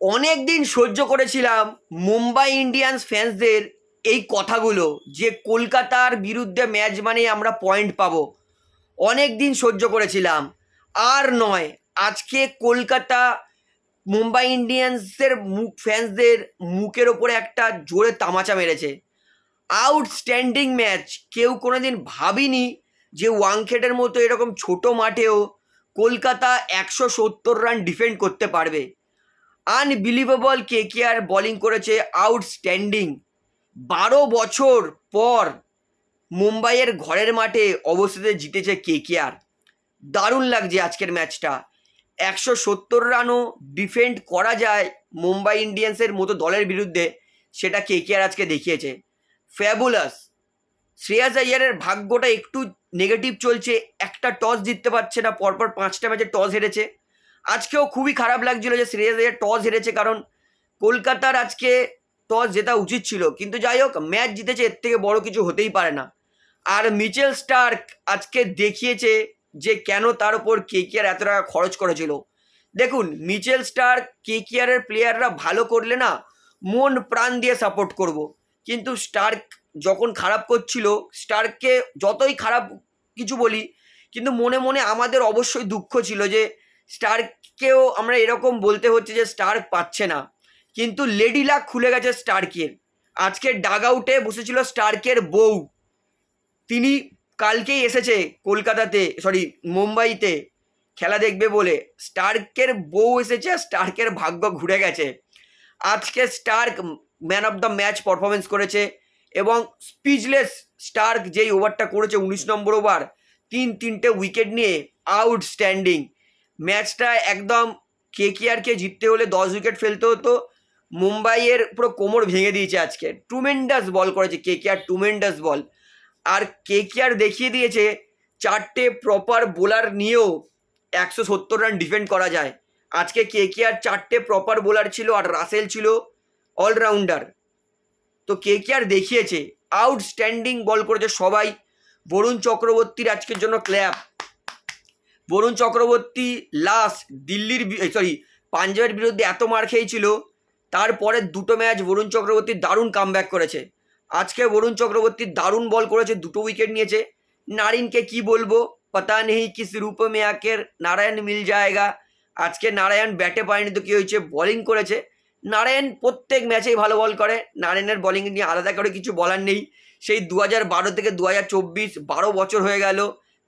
অনেক দিন সহ্য করেছিলাম মুম্বাই ইন্ডিয়ান্স ফ্যান্সদের এই কথাগুলো, যে কলকাতার বিরুদ্ধে ম্যাচ মানে আমরা পয়েন্ট পাবো। অনেক দিন সহ্য করেছিলাম। আর নয়, আজকে কলকাতা মুম্বাই ইন্ডিয়ান্সের মুখ ফ্যান্সদের মুখের ওপরে একটা জোরে তামাচা মেরেছে। আউটস্ট্যান্ডিং ম্যাচ কেউ কোনোদিন ভাবিনি যে ওয়াংখেডের মতো এরকম ছোট মাঠেও কলকাতা একশো সত্তর রান ডিফেন্ড করতে পারবে। আনবিলিভেবল কে কে আর বোলিং করেছে আউটস্ট্যান্ডিং বারো বছর পর মুম্বাইয়ের ঘরের মাঠে অবস্থিতে জিতেছে কে কে আর দারুণ লাগছে আজকের ম্যাচটা। একশো সত্তর রানও ডিফেন্ড করা যায় মুম্বাই ইন্ডিয়ান্সের মতো দলের বিরুদ্ধে, সেটা কে কে আর আজকে দেখিয়েছে। ফ্যাবুলাস শ্রেয়াস আইয়ারের ভাগ্যটা একটু নেগেটিভ চলছে, একটা টস জিততে পারছে না, পরপর পাঁচটা ম্যাচে টস হেরেছে। আজকেও খুবই খারাপ লাগছিল যে আইয়ার টস হেরেছে, কারণ কলকাতার আজকে টস জেতা উচিত ছিল। কিন্তু যাই হোক, ম্যাচ জিতেছে, এর থেকে বড় কিছু হতেই পারে না। আর মিচেল স্টার্ক আজকে দেখিয়েছে যে কেন তার উপর আর এত টাকা খরচ করেছিল। দেখুন, মিচেল স্টার্ক কে কে আরের প্লেয়াররা ভালো করলে না, মন প্রাণ দিয়ে সাপোর্ট করব। কিন্তু স্টার্ক যখন খারাপ করছিল, স্টার্ককে যতই খারাপ কিছু বলি, কিন্তু মনে মনে আমাদের অবশ্যই দুঃখ ছিল যে স্টার্ককেও আমরা এরকম বলতে হচ্ছে যে স্টার্ক পাচ্ছে না। কিন্তু লেডি লাক খুলে গেছে স্টার্কের আজকে ডাগ আউটে বসেছিল স্টার্কের বউ। তিনি কালকেই এসেছে কলকাতাতে সরি মুম্বাইতে। খেলা দেখবে বলে। স্টার্কের বউ এসেছে স্টার্কের ভাগ্য ঘুরে গেছে। আজকে Starc man of the match performance করেছে এবং স্পিচলেস স্টার্ক যেই ওভারটা করেছে উনিশ নম্বর ওভার তিন তিনটে উইকেট নিয়ে আউটস্ট্যান্ডিং। ম্যাচটা একদম কে কে কেআরকে জিততে হলে দশ উইকেট ফেলতে হতো। মুম্বাইয়ের পুরো কোমর ভেঙে দিয়েছে আজকে। টুমেন্ডাস বল করেছে কে কে আর টুমেন্ডাস বল আর কে কে আর দেখিয়ে দিয়েছে চারটে প্রপার বোলার নিয়েও একশো সত্তর রান ডিফেন্ড করা যায়। আজকে কে কে আর চারটে প্রপার বোলার ছিল আর রাসেল ছিল অলরাউন্ডার তো কে কে আর দেখিয়েছে আউটস্ট্যান্ডিং বল করেছে সবাই। বরুণ চক্রবর্তীর আজকের জন্য ক্ল্যাপ বরুণ চক্রবর্তী লাস্ট দিল্লির সরি পাঞ্জাবের বিরুদ্ধে এত মার খেয়েছিল, তারপরে দুটো ম্যাচ বরুণ চক্রবর্তী দারুণ কামব্যাক করেছে। আজকে বরুণ চক্রবর্তী দারুণ বল করেছে, দুটো উইকেট নিয়েছে। নারিনকে কি বলব? পাতা নেই কিস রূপ মে আকের নারায়ণ মিল জায়গা। আজকে নারায়ণ ব্যাটে পায়নি তো কী হয়েছে? বোলিং করেছে। নারায়ণ প্রত্যেক ম্যাচেই ভালো বল করে। নারায়ণের বোলিং নিয়ে আলাদা করে কিছু বলার নেই। সেই দু হাজার বারো থেকে দু হাজার চব্বিশ, বারো বছর হয়ে গেল।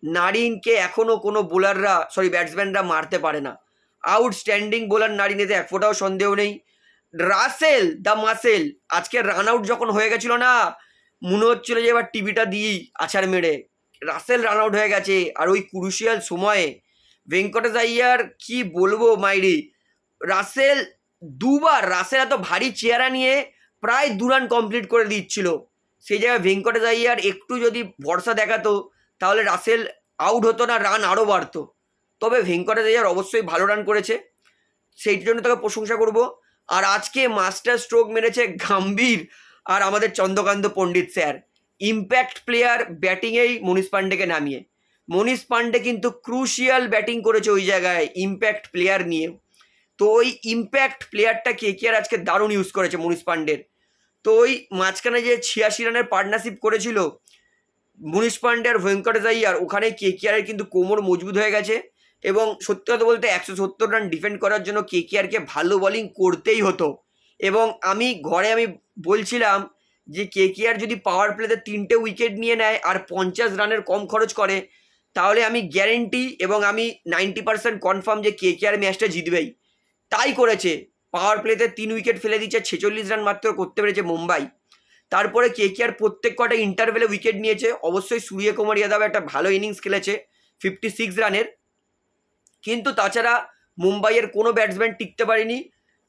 নারিনকে এখনও কোনো বোলাররা সরি ব্যাটসম্যানরা মারতে পারে না। আউটস্ট্যান্ডিং বোলার নারিনেতে এক ফোটাও সন্দেহ নেই। রাসেল দ্য মাসেল আজকে রান আউট যখন হয়ে গেছিল না, মনে হচ্ছিল যে এবার টিভিটা দিই আছাড় মেরে। রাসেল রান আউট হয়ে গেছে, আর ওই ক্রুশিয়াল সময়ে ভেঙ্কটেশ আইয়ার কি বলব মাইরি? রাসেল দুবার রাসেল এত ভারী চেয়ারা নিয়ে প্রায় দু রান কমপ্লিট করে দিচ্ছিল। সেই জায়গায় ভেঙ্কটেশ আইয়ার একটু যদি ভরসা দেখাতো তাহলে রাসেল আউট হতো না রান আরও বাড়তো। তবে ভেঙ্কটেশ আইয়ার অবশ্যই ভালো রান করেছে। সেইটির জন্য তাকে প্রশংসা করব। আর আজকে মাস্টার স্ট্রোক মেরেছে গাম্ভীর আর আমাদের Chandrakant Pandit sir. Impact player ব্যাটিংয়েই Manish পাণ্ডেকে নামিয়ে। মনীষ পাণ্ডে কিন্তু ক্রুশিয়াল ব্যাটিং করেছে ওই জায়গায় ইম্প্যাক্ট প্লেয়ার নিয়ে। তো ওই ইম্প্যাক্ট প্লেয়ারটা কে কে আর আজকে দারুণ ইউজ করেছে মনীষ পাণ্ডের। তো ওই মাঝখানে যে ছিয়াশি রানের পার্টনারশিপ করেছিল মনীষ পাণ্ডে আর ভেঙ্কটেশ আইয়ার ওখানে কে কে আরের কিন্তু কোমর মজবুত হয়ে গেছে এবং সত্যি কথা বলতে একশো সত্তর রান ডিফেন্ড করার জন্য কে কে আরকে ভালো বলিং করতেই হতো। এবং আমি ঘরে আমি বলছিলাম যে কে কে আর যদি পাওয়ার প্লেতে তিনটে উইকেট নিয়ে নেয় আর পঞ্চাশ রানের কম খরচ করে, তাহলে আমি গ্যারেন্টি এবং আমি নাইনটি পার্সেন্ট কনফার্ম যে কে কে আর ম্যাচটা জিতবেই। তাই করেছে। পাওয়ার প্লেতে তিন উইকেট ফেলে দিচ্ছে ছেচল্লিশ রান মাত্র করতে পেরেছে মুম্বাই। তারপরে কে কে আর প্রত্যেক কটা ইন্টারভেলে উইকেট নিয়েছে। অবশ্যই সূর্য কুমার যাদব একটা ভালো ইনিংস খেলেছে ফিফটি সিক্স রানের। কিন্তু তাছাড়া মুম্বাইয়ের কোনো ব্যাটসম্যান টিকতে পারেনি।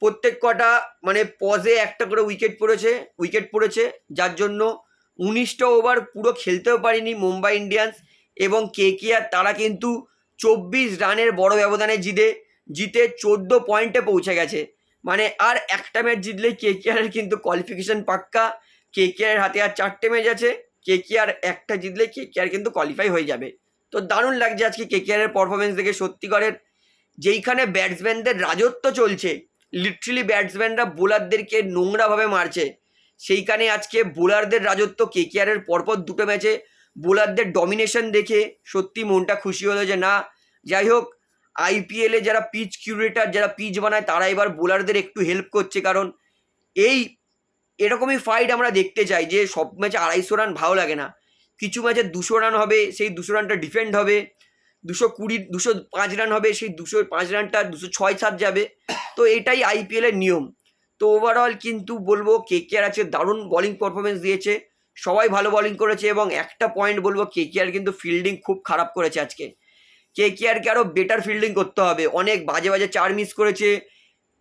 প্রত্যেক কটা মানে পজে একটা করে উইকেট পড়েছে উইকেট পড়েছে। যার জন্য উনিশটা ওভার পুরো খেলতেও পারেনি মুম্বাই ইন্ডিয়ান্স। এবং কে কে আর তারা কিন্তু চব্বিশ রানের বড় ব্যবধানে জিতে জিতে চোদ্দ পয়েন্টে পৌঁছে গেছে। মানে আর একটা ম্যাচ জিতলে কে কে আরের কিন্তু কোয়ালিফিকেশন পাক্কা। কে কে আর হাতে আর চারটে ম্যাচ আছে। কে কে আর একটা জিতলে কে কে আর কিন্তু কোয়ালিফাই হয়ে যাবে। তো দারুণ লাগছে আজকে কে কে পারফরমেন্স দেখে সত্যিকারের যেইখানে ব্যাটসম্যানদের রাজত্ব চলছে লিটারালি ব্যাটসম্যানরা বোলারদেরকে নোংরাভাবে মারছে। সেইখানে আজকে বোলারদের রাজত্ব কে কেকেআরের পরপর দুটো ম্যাচে বোলারদের ডমিনেশন দেখে সত্যি মনটা খুশি হলো যে না, যাই হোক আইপিএলে যারা পিচ কিউরেটার যারা পিচ বানায়, তারা এবার বোলারদের একটু হেল্প করছে। কারণ এই এরকমই ফাইট আমরা দেখতে চাই যে সব ম্যাচে আড়াইশো রান ভালো লাগে না। কিছু ম্যাচে দুশো রান হবে, সেই দুশো রানটা ডিফেন্ড হবে। দুশো কুড়ি, দুশো পাঁচ রান হবে, সেই দুশো পাঁচ রানটা দুশো ছয়, সাত যাবে। তো এটাই আইপিএলের নিয়ম। তো ওভারঅল কিন্তু বলব কে কে আর আছে, দারুণ বোলিং পারফরমেন্স দিয়েছে। সবাই ভালো বোলিং করেছে এবং একটা পয়েন্ট বলব কে কে আর কিন্তু ফিল্ডিং খুব খারাপ করেছে আজকে। কে কে আরকে আরও বেটার ফিল্ডিং করতে হবে। অনেক বাজে বাজে চার মিস করেছে।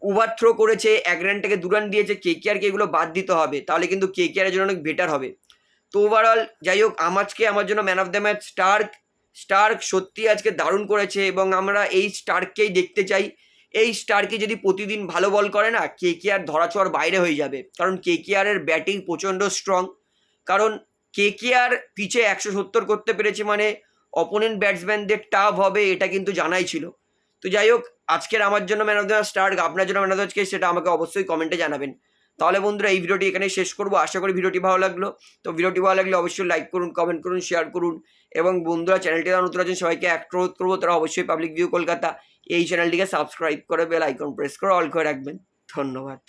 ওভার থ্রো করেছে, এক রান থেকে দু রান দিয়েছে কে কে আরকে এগুলো বাদ দিতে হবে, তাহলে কিন্তু কে কে আরের জন্য অনেক বেটার হবে। তো ওভারঅল যাই হোক আমাজকে আমার জন্য man of the match Starc Starc সত্যি আজকে দারুণ করেছে এবং আমরা এই স্টার্ককেই দেখতে চাই। এই স্টারকে যদি প্রতিদিন ভালো বল করে না কে কে আর ধরাছোঁয়ার বাইরে হয়ে যাবে। কারণ কে কে ব্যাটিং প্রচণ্ড স্ট্রং কারণ কে কে আর পিচে একশো সত্তর করতে পেরেছে মানে অপোনেন্ট ব্যাটসম্যানদের টাফ হবে, এটা কিন্তু জানাই ছিল। তো যাই হোক আজকের আমার জন্য ম্যান অফ দ্য স্টার আপনার জন্য ম্যান অফ দ্য সেটা আমাকে অবশ্যই কমেন্টে জানাবেন। তাহলে বন্ধুরা, এই ভিডিওটি এখানে শেষ করব। আশা করি ভিডিওটি ভালো লাগল। তো ভিডিওটি ভালো লাগলে অবশ্যই লাইক করুন কমেন্ট করুন শেয়ার করুন। এবং বন্ধুরা চ্যানেলটি নতুন আছেন, সবাইকে অনুরোধ করব। তারা অবশ্যই পাবলিক ভিউ কলকাতা, এই চ্যানেলটিকে সাবস্ক্রাইব করে বেল আইকন প্রেস করে অল করে রাখবেন। ধন্যবাদ।